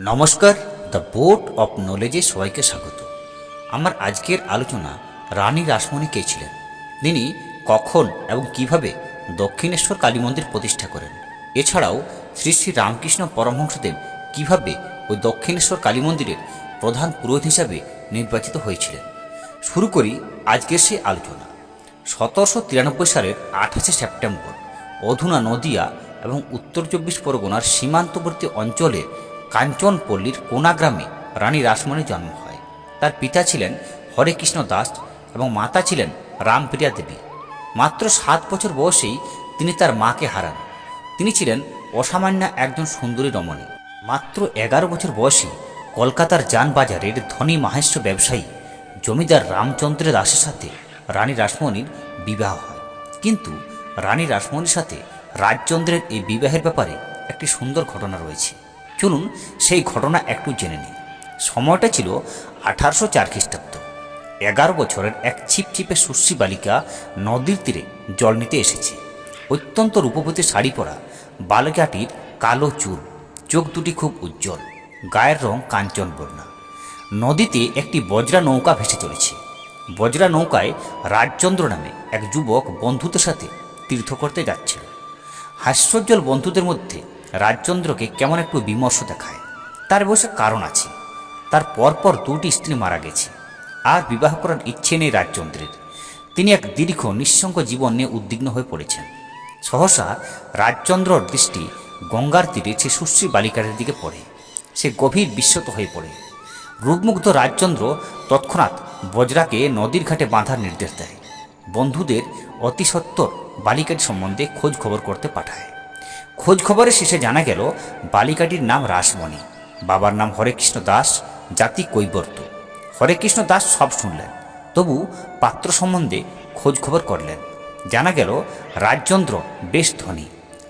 নমস্কার, the boat of নলেজে সবাইকে স্বাগত। আমার আজকের আলোচনা রানী রাসমণি কে ছিলেন? তিনি কখন এবং কীভাবে দক্ষিণেশ্বর কালী মন্দির প্রতিষ্ঠা করেন? এছাড়াও শ্রী শ্রী রামকৃষ্ণ পরমহংসদেব কীভাবে ওই দক্ষিণেশ্বর কালী মন্দিরের প্রধান পুরোহিত হিসাবে নির্বাচিত হয়েছিলেন? শুরু করি আজকের সেই আলোচনা। সতেরোশো তিরানব্বই সালের আঠাশে সেপ্টেম্বর, অধুনা নদিয়া এবং উত্তর চব্বিশ পরগনার সীমান্তবর্তী অঞ্চলের কাঞ্চনপল্লীর কোনা গ্রামে রানী রাসমণির জন্ম হয়। তার পিতা ছিলেন হরেকৃষ্ণ দাস এবং মাতা ছিলেন রামপ্রিয়া দেবী। মাত্র সাত বছর বয়সেই তিনি তার মাকে হারান। তিনি ছিলেন অসামান্য একজন সুন্দরী রমণী। মাত্র এগারো বছর বয়সে কলকাতার যানবাজারের ধনী মাহেশ্ব ব্যবসায়ী জমিদার রামচন্দ্র দাসের সাথে রানী রাসমণির বিবাহ হয়। কিন্তু রানী রাসমণির সাথে রাজচন্দ্রের এই বিবাহের ব্যাপারে একটি সুন্দর ঘটনা রয়েছে। চলুন সেই ঘটনা একটু জেনে নিই। সময়টা ছিল আঠারোশো চার খ্রিস্টাব্দ। এগারো বছরের এক ছিপছিপে সুশ্রী বালিকা নদীর তীরে জল নিতে এসেছে। অত্যন্ত রূপবতী শাড়ি পরা বালিকাটির কালো চুল, চোখ দুটি খুব উজ্জ্বল, গায়ের রং কাঞ্চন বর্ণা। নদীতে একটি বজ্রা নৌকা ভেসে চলেছে। বজ্রা নৌকায় রাজচন্দ্র নামে এক যুবক বন্ধুদের সাথে তীর্থ করতে যাচ্ছিল। হাস্যোজ্জ্বল বন্ধুদের মধ্যে রাজচন্দ্রকে কেমন একটু বিমর্ষ দেখায়। তার বসে কারণ আছে। তার পরপর দুটি স্ত্রী মারা গেছে। আর বিবাহ করার ইচ্ছে নেই রাজচন্দ্রের। তিনি এক দীর্ঘ, নিঃসঙ্গ জীবন নিয়ে উদ্বিগ্ন হয়ে পড়েছেন। সহসা রাজচন্দ্রর দৃষ্টি গঙ্গার তীরে সে সুশ্রী বালিকারের দিকে পড়ে। সে গভীর বিস্মত হয়ে পড়ে। রূপমুগ্ধ রাজচন্দ্র তৎক্ষণাৎ বজরাকে নদীর ঘাটে বাঁধার নির্দেশ দেয়। বন্ধুদের অতি বালিকাটি সম্বন্ধে খোঁজ খবর করতে পাঠায়। খোঁজ খবরে শেষে জানা গেল, বালিকাটির নাম রাসমণি, বাবার নাম হরেকৃষ্ণ দাস, জাতি কৈবর্ত। হরেকৃষ্ণ দাস সব শুনলেন, তবু পাত্র সম্বন্ধে খোঁজ খবর করলেন। জানা গেল, রাজচন্দ্র বেশ ধনী,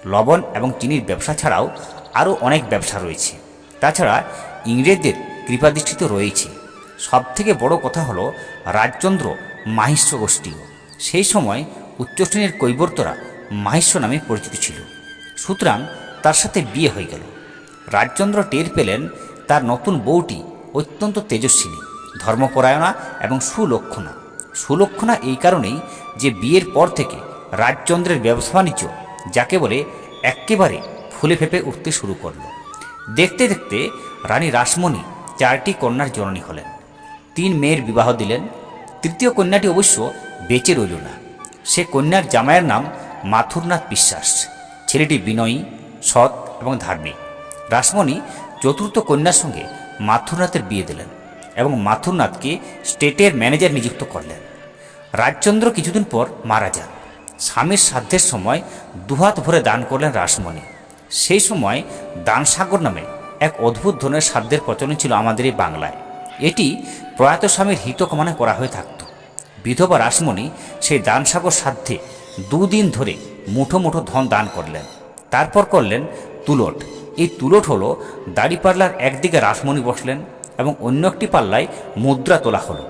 লবণ এবং চিনির ব্যবসা ছাড়াও আরও অনেক ব্যবসা রয়েছে। তাছাড়া ইংরেজদের কৃপাদৃষ্টিত রয়েছে। সবথেকে বড় কথা হলো, রাজচন্দ্র মাহিষ্য গোষ্ঠীও। সেই সময় উচ্চশ্রেণীর কৈবর্তরা মাহিষ্য নামে পরিচিত ছিল। সুতরাং তার সাথে বিয়ে হয়ে গেল। রাজচন্দ্র টের পেলেন তার নতুন বউটি অত্যন্ত তেজস্বিনী, ধর্মপরায়ণা এবং সুলক্ষণা। সুলক্ষণা এই কারণেই যে বিয়ের পর থেকে রাজচন্দ্রের ব্যবসা বাণিজ্য যাকে বলে একেবারে ফুলে ফেপে উঠতে শুরু করল। দেখতে দেখতে রানী রাসমণি চারটি কন্যার জননী হলেন। তিন মেয়ের বিবাহ দিলেন। তৃতীয় কন্যাটি অবশ্য বেঁচে রইল না। সে কন্যার জামাইয়ের নাম মাথুরনাথ বিশ্বাস। ছেলেটি বিনয়ী, সৎ এবং ধার্মিক। রাসমণি চতুর্থ কন্যার সঙ্গে মাথুরনাথের বিয়ে দিলেন এবং মাথুরনাথকে স্টেটের ম্যানেজার নিযুক্ত করলেন। রাজচন্দ্র কিছুদিন পর মারা যান। স্বামীর শ্রাদ্ধের সময় দুহাত ভরে দান করলেন রাসমণি। সেই সময় দানসাগর নামে এক অদ্ভুত ধরনের শ্রাদ্ধের প্রচলন ছিল আমাদের এই বাংলায়। এটি প্রয়াত স্বামীর হিত কামনা করা হয়ে থাকত। বিধবা রাসমণি সেই দানসাগর শ্রাদ্ধে দুদিন ধরে মুঠো মুঠো ধন দান করলেন। তারপর করলেন তুলট। এই তুলট হলো দাড়িপাল্লার একদিকে রাসমণি বসলেন এবং অন্য একটি পাল্লায় মুদ্রা তোলা হলো।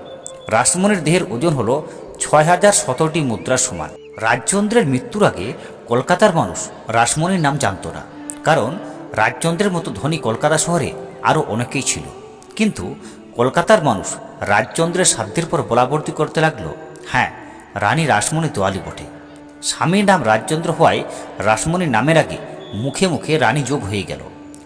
রাসমণির দেহের ওজন হলো ছয় হাজার সতেরোটি মুদ্রার সমান। রাজচন্দ্রের মৃত্যুর আগে কলকাতার মানুষ রাসমণির নাম জানত না, কারণ রাজচন্দ্রের মতো ধনী কলকাতা শহরে আরও অনেকেই ছিল। কিন্তু কলকাতার মানুষ রাজচন্দ্রের সাধ্যের পর বলাবর্তি করতে লাগল হ্যাঁ রানী রাসমণি দোয়ালি বটে। স্বামীর নাম রাজচন্দ্র হওয়ায় রাসমণির নামের আগে মুখে মুখে রানী যোগ হয়ে গেল।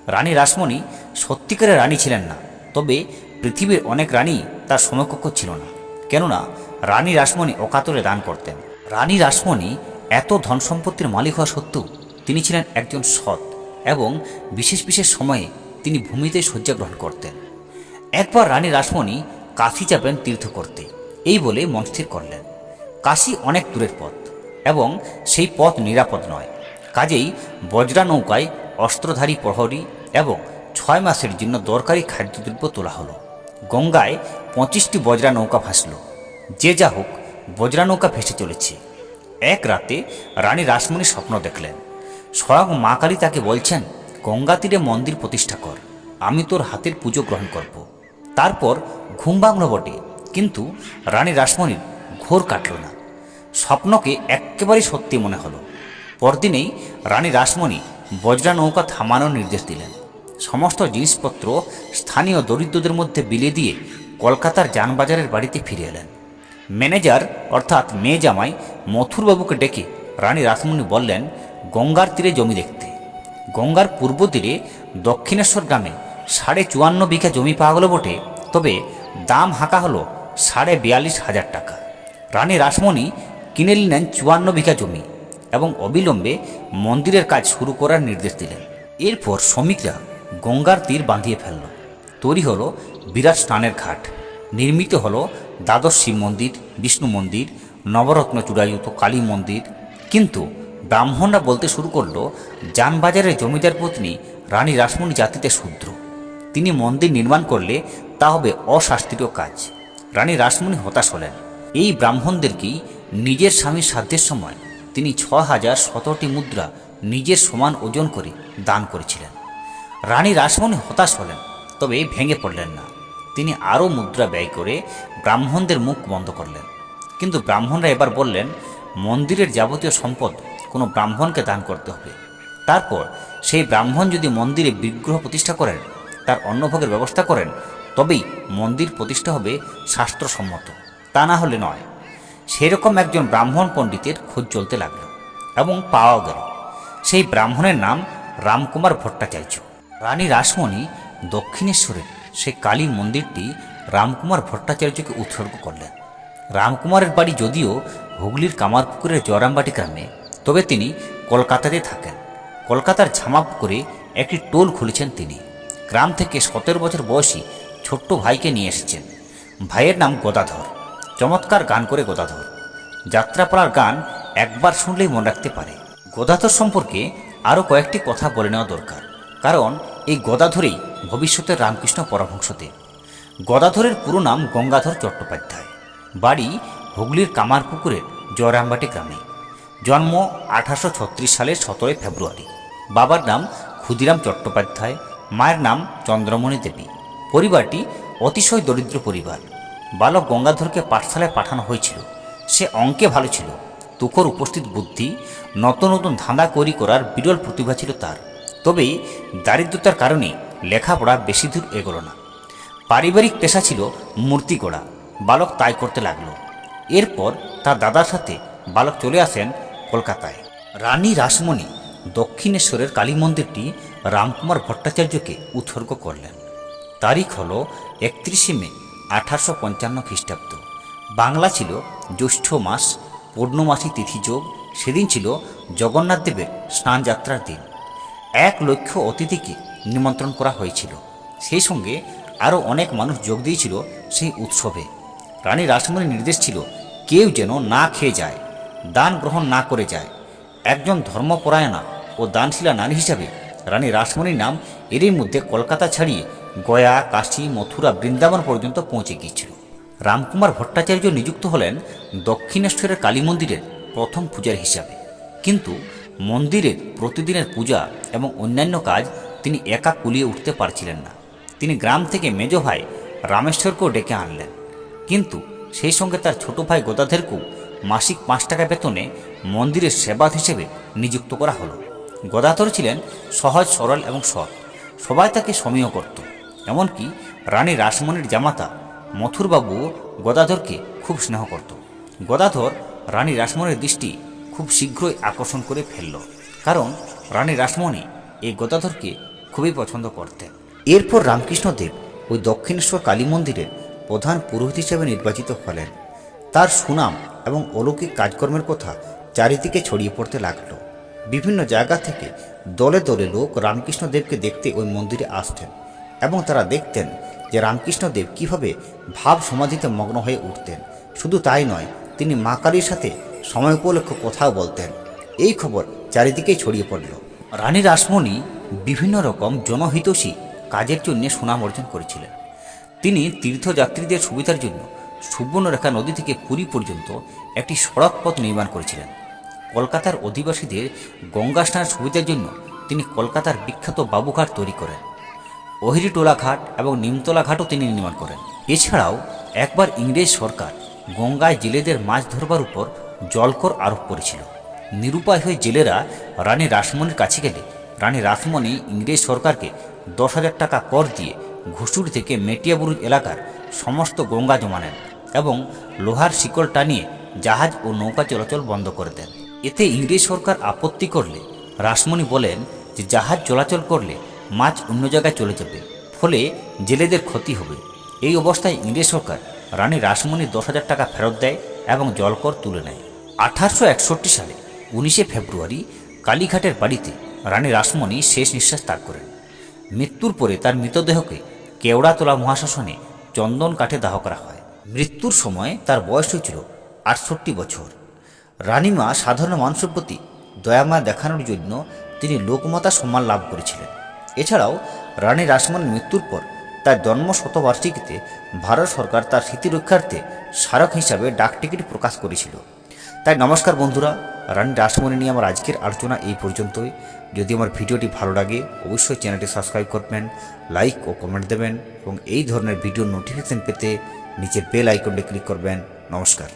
রানী রাসমণি সত্যিকারের রানী ছিলেন না, তবে পৃথিবীর অনেক রানী তার সমকক্ষ ছিল না। কেননা, রানী রাসমণি অকাতরে দান করতেন। রানী রাসমণি এত ধন সম্পত্তির মালিক হওয়া সত্ত্বেও তিনি ছিলেন একজন সৎ এবং বিশেষ বিশেষ সময়ে তিনি ভূমিতে শয্যা গ্রহণ করতেন। একবার রানী রাসমণি কাশি যাবেন তীর্থ করতে। এই বলে মনস্থির করলেন। কাশি অনেক দূরের পথ। এবং সেই পথ নিরাপদ নয়। কাজেই বজ্রা নৌকায় অস্ত্রধারী প্রহরী এবং ছয় মাসের জন্য দরকারি খাদ্যদ্রব্য তোলা হলো। গঙ্গায় পঁচিশটি বজ্রা নৌকা ভাসল। যে যা হোক, বজ্রা নৌকা ভেসে চলেছে। এক রাতে রানী রাসমণি স্বপ্ন দেখলেন। স্বয়ং মা কালী তাকে বলছেন, গঙ্গা তীরে মন্দির প্রতিষ্ঠা কর, আমি তোর হাতের পুজো গ্রহণ করব। তারপর ঘুম ভাঙল বটে, কিন্তু রানী রাসমণির ঘোর কাটল না। স্বপ্নকে একেবারেই সত্যি মনে হলো। পরদিনেই রানী রাসমণি বজ্রা নৌকা থামানোর নির্দেশ দিলেন। সমস্ত জিনিসপত্র স্থানীয় দরিদ্রদের মধ্যে বিলিয়ে দিয়ে কলকাতার যানবাজারের বাড়িতে ফিরে এলেন। ম্যানেজার অর্থাৎ মেয়ে জামাই মথুরবাবুকে ডেকে রানী রাসমণি বললেন, গঙ্গার তীরে জমি দেখতে। গঙ্গার পূর্ব তীরে দক্ষিণেশ্বর গ্রামে সাড়ে চুয়ান্ন বিঘা জমি পাওয়া গেল বটে, তবে দাম হাঁকা হলো সাড়ে বিয়াল্লিশ হাজার টাকা। রানী রাসমণি কিনে নিলেন চুয়ান্ন বিঘা জমি এবং অবিলম্বে মন্দিরের কাজ শুরু করার নির্দেশ দিলেন। এরপর শ্রমিকরা গঙ্গার তীর বাঁধিয়ে ফেলল। তৈরি হলো বিরাট স্নানের ঘাট। নির্মিত হলো দ্বাদশ শিব মন্দির, বিষ্ণু মন্দির, নবরত্ন চূড়ায়ুত কালী মন্দির। কিন্তু ব্রাহ্মণরা বলতে শুরু করল, যানবাজারের জমিদার পত্নী রানী রাসমণি জাতিতে শূদ্র। তিনি মন্দির নির্মাণ করলে তা হবে অশাস্ত্রীয় কাজ। রানী রাসমণি হতাশ হলেন। এই ব্রাহ্মণদেরকেই নিজের স্বামীর সাধ্যের সময় তিনি ছ হাজার সতেরোটি মুদ্রা নিজের সমান ওজন করে দান করেছিলেন। রানী রাসমণি হতাশ হলেন, তবে ভেঙে পড়লেন না। তিনি আরও মুদ্রা ব্যয় করে ব্রাহ্মণদের মুখ বন্ধ করলেন। কিন্তু ব্রাহ্মণরা এবার বললেন, মন্দিরের যাবতীয় সম্পদ কোনো ব্রাহ্মণকে দান করতে হবে। তারপর সেই ব্রাহ্মণ যদি মন্দিরে বিগ্রহ প্রতিষ্ঠা করেন, তার অন্নভোগের ব্যবস্থা করেন, তবেই মন্দির প্রতিষ্ঠা হবে শাস্ত্রসম্মত। তা না হলে নয়। সেরকম একজন ব্রাহ্মণ পণ্ডিতের খোঁজ চলতে লাগল এবং পাওয়া গেল। সেই ব্রাহ্মণের নাম রামকুমার ভট্টাচার্য। রানী রাসমণি দক্ষিণেশ্বরের সেই কালী মন্দিরটি রামকুমার ভট্টাচার্যকে উৎসর্গ করলেন। রামকুমারের বাড়ি যদিও হুগলির কামারপুকুরের জরামবাটি গ্রামে, তবে তিনি কলকাতাতে থাকেন। কলকাতার ঝামাপুকুরে একটি টোল খুলেছেন তিনি। গ্রাম থেকে সতেরো বছর বয়সী ছোট্ট ভাইকে নিয়ে এসেছেন। ভাইয়ের নাম গদাধর। চমৎকার গান করে গদাধর। যাত্রাপালার গান একবার শুনলেই মনে রাখতে পারে। গদাধর সম্পর্কে আরও কয়েকটি কথা বলে নেওয়া দরকার। কারণ এই গদাধরেই ভবিষ্যতের রামকৃষ্ণ পরমহংসদেব। গদাধরের পুরো নাম গঙ্গাধর চট্টোপাধ্যায়। বাড়ি হুগলির কামারপুকুরের জয়রামবাটি গ্রামে। জন্ম আঠারোশো ছত্রিশ সালের সতেরোই ফেব্রুয়ারি। বাবার নাম ক্ষুদিরাম চট্টোপাধ্যায়, মায়ের নাম চন্দ্রমণি দেবী। পরিবারটি অতিশয় দরিদ্র পরিবার। বালক গঙ্গাধরকে পাঠশালায় পাঠানো হয়েছিল। সে অঙ্কে ভালো ছিল। তুখর উপস্থিত বুদ্ধি, নতুন নতুন ধাঁধা করি করার বিরল প্রতিভা ছিল তার। তবে দারিদ্রতার কারণে লেখাপড়া বেশি দূর এগোলো না। পারিবারিক পেশা ছিল মূর্তি গড়া। বালক তাই করতে লাগল। এরপর তার দাদার সাথে বালক চলে আসেন কলকাতায়। রানী রাসমণি দক্ষিণেশ্বরের কালী মন্দিরটি রামকুমার ভট্টাচার্যকে উৎসর্গ করলেন। তারিখ হল একত্রিশে মে আঠারোশো পঞ্চান্ন খ্রিস্টাব্দ। বাংলা ছিল জ্যৈষ্ঠ মাস, পূর্ণমাসী তিথিযোগ সেদিন ছিল জগন্নাথ দেবের স্নানযাত্রার দিন। এক লক্ষ অতিথিকে নিমন্ত্রণ করা হয়েছিল। সেই সঙ্গে আরও অনেক মানুষ যোগ দিয়েছিল সেই উৎসবে। রানী রাসমণির নির্দেশ ছিল, কেউ যেন না খেয়ে যায়, দান গ্রহণ না করে যায়। একজন ধর্মপরায়ণা ও দানশীলা নারী হিসাবে রানী রাসমণির নাম এরই মধ্যে কলকাতা ছাড়িয়ে গয়া, কাশী, মথুরা, বৃন্দাবন পর্যন্ত পৌঁছে গিয়েছিল। রামকুমার ভট্টাচার্য নিযুক্ত হলেন দক্ষিণেশ্বরের কালী মন্দিরের প্রথম পূজার হিসাবে। কিন্তু মন্দিরের প্রতিদিনের পূজা এবং অন্যান্য কাজ তিনি একা কুলিয়ে উঠতে পারছিলেন না। তিনি গ্রাম থেকে মেজ ভাই রামেশ্বরকেও ডেকে আনলেন। কিন্তু সেই সঙ্গে তার ছোট ভাই গোদাধেরকেও মাসিক পাঁচ টাকা বেতনে মন্দিরের সেবাদ হিসেবে নিযুক্ত করা হলো। গদাধর ছিলেন সহজ, সরল এবং সৎ। সবাই তাকে সমীহ করত। এমনকি রানী রাসমণির জামাতা মথুরবাবু গদাধরকে খুব স্নেহ করত। গদাধর রানী রাসমণির দৃষ্টি খুব শীঘ্রই আকর্ষণ করে ফেলল, কারণ রানী রাসমণি এই গদাধরকে খুবই পছন্দ করতেন। এরপর রামকৃষ্ণদেব ওই দক্ষিণেশ্বর কালী মন্দিরের প্রধান পুরোহিত হিসেবে নির্বাচিত হলেন। তার সুনাম এবং অলৌকিক কাজকর্মের কথা চারিদিকে ছড়িয়ে পড়তে লাগল। বিভিন্ন জায়গা থেকে দলে দলে লোক রামকৃষ্ণদেবকে দেখতে ওই মন্দিরে আসতেন। এবং তারা দেখতেন যে রামকৃষ্ণদেব কীভাবে ভাব সমাধিতে মগ্ন হয়ে উঠতেন। শুধু তাই নয়, তিনি মা কালীর সাথে সময় উপলক্ষ কথাও বলতেন। এই খবর চারিদিকেই ছড়িয়ে পড়ল। রানী রাসমণি বিভিন্ন রকম জনহিতৈষী কাজের জন্য সুনাম অর্জন করেছিলেন। তিনি তীর্থযাত্রীদের সুবিধার জন্য সুবর্ণরেখা নদী থেকে পুরী পর্যন্ত একটি সড়ক পথ নির্মাণ করেছিলেন। কলকাতার অধিবাসীদের গঙ্গা স্নানের সুবিধার জন্য তিনি কলকাতার বিখ্যাত বাবুঘাট তৈরি করেন। অহিরিটোলা ঘাট এবং নিমতলা ঘাটও তিনি নির্মাণ করেন। এছাড়াও একবার ইংরেজ সরকার গঙ্গায় জেলেদের মাছ ধরবার উপর জলকর আরোপ করেছিল। নিরুপায় হয়ে জেলেরা রানী রাসমণির কাছে গেলে রানী রাসমণি ইংরেজ সরকারকে দশ হাজার টাকা কর দিয়ে ঘুষুরি থেকে মেটিয়াবুরুজ এলাকার সমস্ত গঙ্গা জমা নেন এবং লোহার শিকল টানিয়ে জাহাজ ও নৌকা চলাচল বন্ধ করে দেন। এতে ইংরেজ সরকার আপত্তি করলে রাসমণি বলেন যে জাহাজ চলাচল করলে মাছ অন্য জায়গায় চলে যাবে, ফলে জেলেদের ক্ষতি হবে। এই অবস্থায় ইংরেজ সরকার রানী রাসমণি দশ হাজার টাকা ফেরত দেয় এবং জলকর তুলে নেয়। আঠারোশো একষট্টি সালে উনিশে ফেব্রুয়ারি কালীঘাটের বাড়িতে রানী রাসমণি শেষ নিঃশ্বাস ত্যাগ করেন। মৃত্যুর পরে তার মৃতদেহকে কেওড়াতলা মহাশাসনে চন্দন কাঠে দাহ করা হয়। মৃত্যুর সময় তার বয়স হয়েছিল আটষট্টি বছর। রানীমা সাধারণ মানুষের প্রতি দয়ামা দেখানোর জন্য তিনি লোকমাতা সম্মান লাভ করেছিলেন। এছাড়াও, রানী রাসমণির মৃত্যুর পর তার জন্ম শতবার্ষিকীতে ভারত সরকার তার স্মৃতি রক্ষার্থে স্মারক হিসাবে ডাকটিকিট প্রকাশ করেছিল। তাই নমস্কার বন্ধুরা, রানী রাসমণি নিয়ে আমার আজকের আলোচনা এই পর্যন্তই। যদি আমার ভিডিওটি ভালো লাগে, অবশ্যই চ্যানেলটি সাবস্ক্রাইব করবেন, লাইক ও কমেন্ট দেবেন এবং এই ধরনের ভিডিও নোটিফিকেশন পেতে নিচের বেল আইকনটি ক্লিক করবেন। নমস্কার।